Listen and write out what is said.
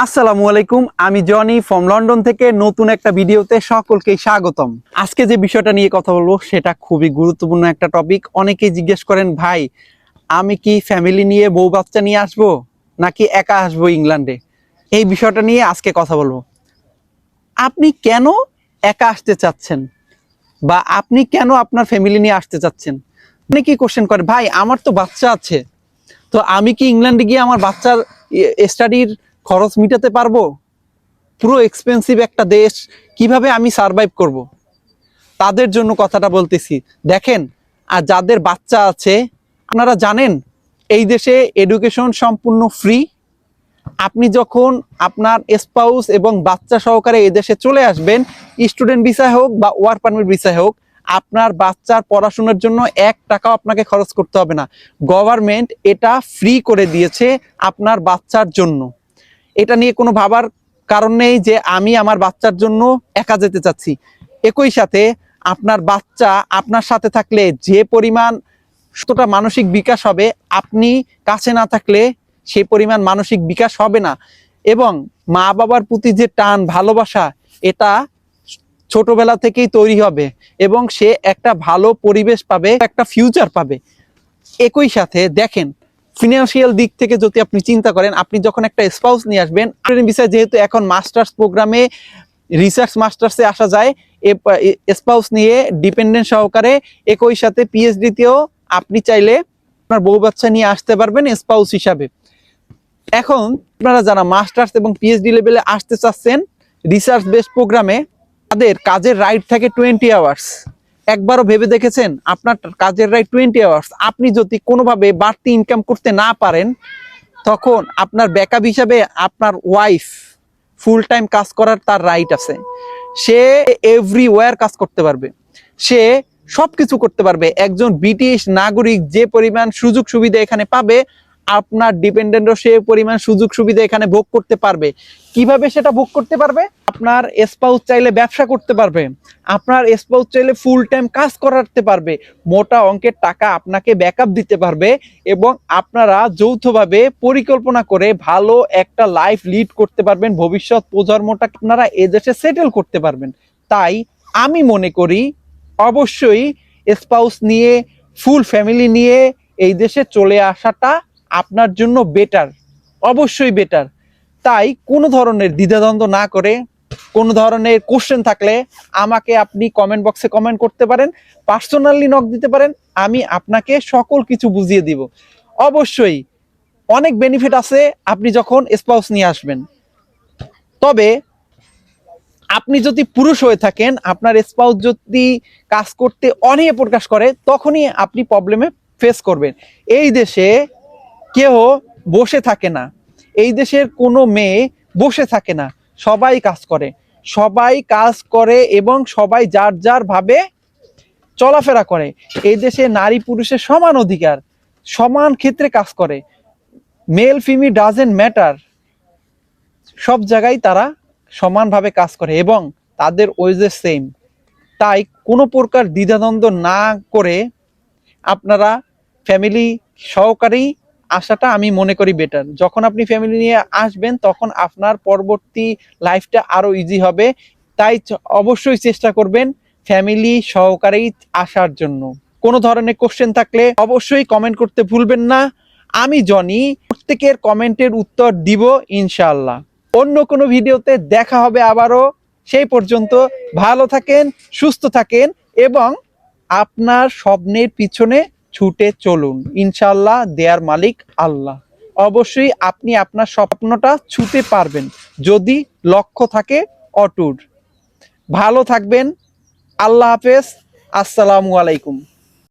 আসসালামু আলাইকুম, আমি জনি ফ্রম লন্ডন থেকে নতুন একটা ভিডিওতে সকলকে স্বাগতম। আজকে যে বিষয়টা নিয়ে কথা বলব, সেটা খুবই গুরুত্বপূর্ণ একটা টপিক অনেকেই জিজ্ঞেস করেন, ভাই, আমি কি ফ্যামিলি নিয়ে বউ বাচ্চা নিয়ে আসব, নাকি একা আসব ইংল্যান্ডে? এই বিষয়টা নিয়ে আজকে কথা বলব। আপনি কেন একা আসতে চাচ্ছেন? বা আপনি কেন আপনার ফ্যামিলি নিয়ে আসতে চাচ্ছেন? অনেকেই কোশ্চেন করে ভাই, আমার তো বাচ্চা আছে, তো আমি কি ইংল্যান্ডে গিয়ে আমার বাচ্চার স্টাডির খরচ মিটাতে পারব? পুরো এক্সপেন্সিভ একটা দেশ, কীভাবে আমি সারভাইভ করব। তাদের জন্য কথাটা বলতেছি। দেখেন, আর যাদের বাচ্চা আছে, আপনারা জানেন, এই দেশে এডুকেশন সম্পূর্ণ ফ্রি আপনি যখন আপনার স্পাউস এবং বাচ্চা সহকারে এই দেশে চলে আসবেন স্টুডেন্ট ভিসায় হোক বা ওয়ার পারমিট ভিসায় হোক, আপনার বাচ্চার পড়াশোনার জন্য এক টাকাও আপনাকে খরচ করতে হবে না। গভর্নমেন্ট এটা ফ্রি করে দিয়েছে আপনার বাচ্চার জন্য। এটা নিয়ে কোনো ভাবার কারণ নেই যে আমি আমার বাচ্চার জন্য একা যেতে চাচ্ছি। একই সাথে আপনার বাচ্চা আপনার সাথে থাকলে যে পরিমাণ কতটা মানসিক বিকাশ হবে, আপনি কাছে না থাকলে সেই পরিমাণ মানসিক বিকাশ হবে না। এবং মা বাবার প্রতি যে টান, ভালোবাসা, এটা ছোটবেলা থেকেই তৈরি হবে এবং সে একটা ভালো পরিবেশ পাবে, একটা ফিউচার পাবে। একই সাথে দেখেন ফিনান্সিয়াল দিক থেকে যদি আপনি চিন্তা করেন, আপনি যখন একটা স্পাউস নিয়ে আসবেন বিষয়ে যেহেতু এখন মাস্টার্স প্রোগ্রামে রিসার্চ মাস্টার্সে আসা যায় স্পাউস নিয়ে ডিপেন্ডেন্ট সহকারে একই সাথে পিএইচডিতেও আপনি চাইলে আপনার বউ বাচ্চা নিয়ে আসতে পারবেন স্পাউস হিসাবে। এখন আপনারা যারা মাস্টার্স এবং পিএইচডি লেভেলে আসতে চাচ্ছেন রিসার্চ বেস প্রোগ্রামে তাদের কাজের রাইট থাকে টোয়েন্টি আওয়ার্স একবারও ভেবে দেখেছেন? আপনার কাজের রাইট টোয়েন্টি আওয়ার্স আপনি যদি কোনোভাবে বাড়তি ইনকাম করতে না পারেন, তখন আপনার ব্যাকআপ হিসাবে আপনার ওয়াইফ ফুল টাইম কাজ করার তার রাইট আছে। সে এভরিওয়্যার কাজ করতে পারবে। সে সব কিছু করতে পারবে। একজন ব্রিটিশ নাগরিক যে পরিমাণ সুযোগ সুবিধা এখানে পাবে, আপনার ডিপেন্ডেন্টও সে পরিমাণ সুযোগ সুবিধা এখানে ভোগ করতে পারবে। কীভাবে সেটা ভোগ করতে পারবে? আপনার স্পাউস চাইলে ব্যবসা করতে পারবে, আপনার স্পাউস চাইলে ফুল টাইম কাজ করাতে পারবে, মোটা অঙ্কের টাকা আপনাকে ব্যাকআপ দিতে পারবে এবং আপনারা যৌথভাবে পরিকল্পনা করে ভালো একটা লাইফ লিড করতে পারবেন, ভবিষ্যৎ প্রজন্মটা আপনারা এদেশে সেটেল করতে পারবেন। তাই আমি মনে করি অবশ্যই স্পাউস নিয়ে ফুল ফ্যামিলি নিয়ে এই দেশে চলে আসাটা আপনার জন্য বেটার অবশ্যই বেটার তাই কোনো ধরনের দ্বিধাদ্বন্দ্ব না করে কোনো ধরনের কোশ্চেন থাকলে আমাকে আপনি কমেন্ট বক্সে কমেন্ট করতে পারেন। পার্সোনালি নক দিতে পারেন। আমি আপনাকে সকল কিছু বুঝিয়ে দিব। অবশ্যই অনেক বেনিফিট আছে আপনি যখন স্পাউস নিয়ে আসবেন। তবে আপনি যদি পুরুষ হয়ে থাকেন, আপনার স্পাউস যদি কাজ করতে অনিয়ে প্রকাশ করে, তখনই আপনি প্রবলেমে ফেস করবেন। এই দেশে কেউ বসে থাকে না। এই দেশের কোনো মেয়ে বসে থাকে না। সবাই কাজ করে। সবাই কাজ করে এবং সবাই যার যার ভাবে চলাফেরা করে। এই দেশে নারী পুরুষের সমান অধিকার, সমান ক্ষেত্রে কাজ করে। মেল ফিমি ডাজেন্ট ম্যাটার সব জায়গায় তারা সমানভাবে কাজ করে এবং তাদের ওয়েজেস সেম তাই কোনো প্রকার দ্বিধাদ্বন্দ্ব না করে আপনারা ফ্যামিলি সহকারেই আসাটা আমি মনে করি বেটার যখন আপনি ফ্যামিলি নিয়ে আসবেন, তখন আপনার পরবর্তী লাইফটা আরও ইজি হবে। তাই অবশ্যই চেষ্টা করবেন ফ্যামিলি সহকারেই আসার জন্য। কোনো ধরনের কোশ্চেন থাকলে অবশ্যই কমেন্ট করতে ভুলবেন না। আমি জনি, প্রত্যেকের কমেন্টের উত্তর দিব ইনশাল্লাহ অন্য কোনো ভিডিওতে দেখা হবে আবারও। সেই পর্যন্ত ভালো থাকেন, সুস্থ থাকেন এবং আপনার স্বপ্নের পিছনে ছুটে চলুন। ইনশাল্লাহ দেয়ার মালিক আল্লাহ। অবশ্যই আপনি আপনার স্বপ্নটা ছুটে পারবেন, যদি লক্ষ্য থাকে অটুট। ভালো থাকবেন, আল্লাহ হাফেজ, আসসালামু আলাইকুম।